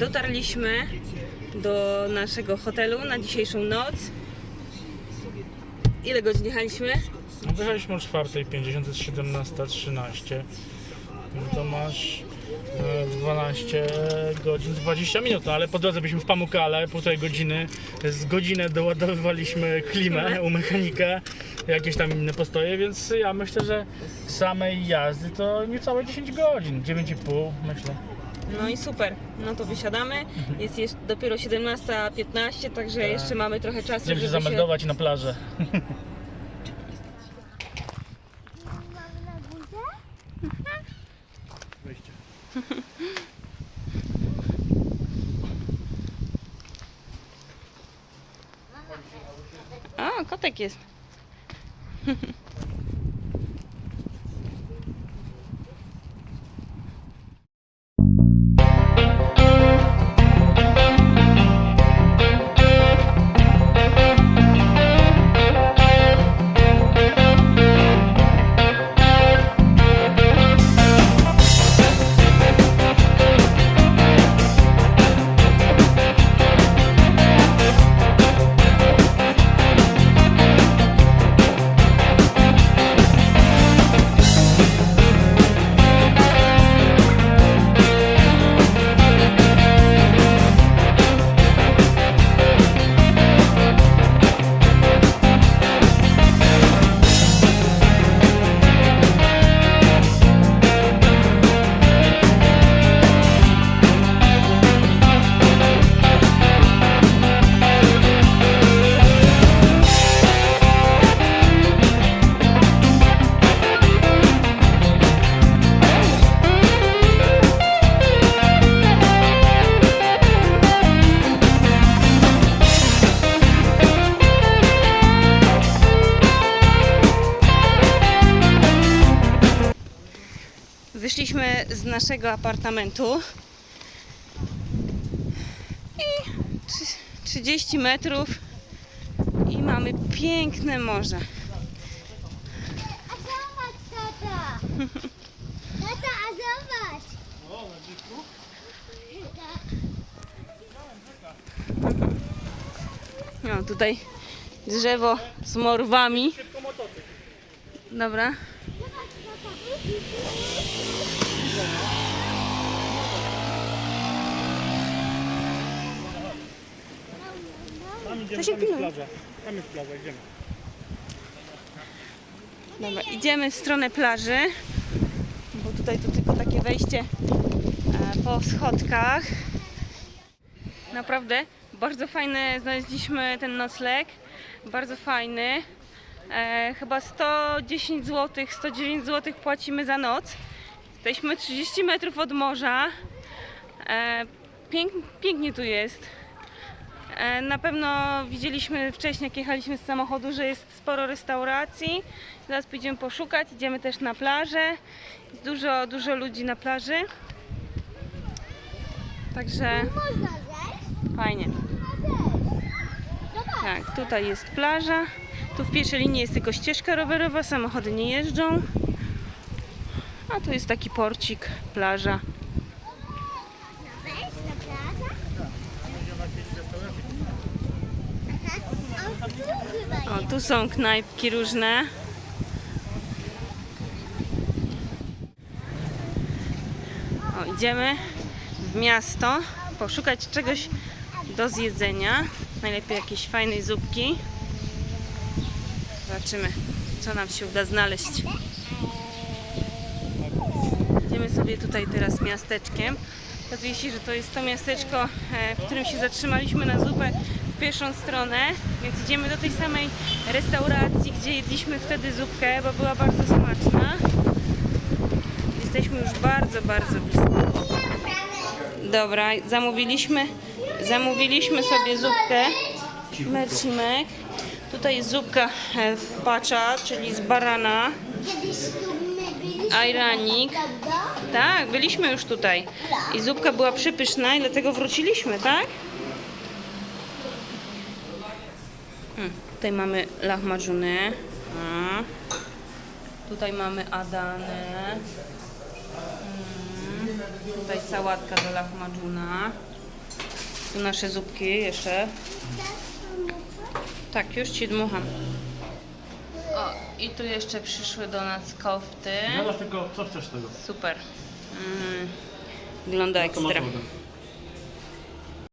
Dotarliśmy do naszego hotelu na dzisiejszą noc. Ile godzin jechaliśmy? Wyjechaliśmy o 4.50, jest 17.13. No to masz e, 12 godzin 20 minut, no ale po drodze byliśmy w Pamukale, półtorej godziny, z godzinę doładowywaliśmy klimę u mechanika, jakieś tam inne postoje, więc ja myślę, że samej jazdy to niecałe 10 godzin, 9,5 myślę. No i super. No to wysiadamy. Jest jeszcze dopiero 17.15, także jeszcze mamy trochę czasu, żeby się... zameldować na plażę. Wejście. A, kotek jest. z naszego apartamentu i trzy- 30 metrów i mamy piękne morze. A zobacz, tata! Tata, a zobacz! No tutaj drzewo z morwami. Dobra. Tam idziemy, się tam jest pilnuje. plaża. Tam jest plaża, idziemy. Dobra, idziemy w stronę plaży, bo tutaj to tylko takie wejście e, po schodkach. Naprawdę bardzo fajny znaleźliśmy ten nocleg, bardzo fajny. E, chyba 110 zł, 109 zł płacimy za noc. Jesteśmy 30 metrów od morza. E, pięk, pięknie tu jest. E, Na pewno widzieliśmy wcześniej, jak jechaliśmy z samochodu, że jest sporo restauracji. Zaraz pójdziemy poszukać. Idziemy też na plażę. Jest dużo, dużo ludzi na plaży. Także fajnie. Tak, tutaj jest plaża. Tu w pierwszej linii jest tylko ścieżka rowerowa, samochody nie jeżdżą. A tu jest taki porcik, plaża. O, tu są knajpki różne. O, idziemy w miasto poszukać czegoś do zjedzenia. Najlepiej jakiejś fajnej zupki. Zobaczymy, co nam się uda znaleźć. Idziemy sobie tutaj teraz miasteczkiem. Okazuje się, że to jest to miasteczko, e, w którym się zatrzymaliśmy na zupę w pierwszą stronę, więc idziemy do tej samej restauracji, gdzie jedliśmy wtedy zupkę, bo była bardzo smaczna. Jesteśmy już bardzo, bardzo blisko. Dobra, zamówiliśmy, zamówiliśmy sobie zupkę mercimek. Tutaj jest zupka e, w pacza, czyli z barana, Kiedyś tu my byliśmy, ajranik. Tak, byliśmy już tutaj. I zupka była przypyszna i dlatego wróciliśmy, tak? Mm, tutaj mamy lahmacunę. A. Tutaj mamy adanę. Mm. Tutaj sałatka do lahmacuna. Tu nasze zupki jeszcze. Tak, już ci dmucham. I tu jeszcze przyszły do nas kofty. tylko co chcesz z tego? Super. Mm, wygląda ekstra. wodę.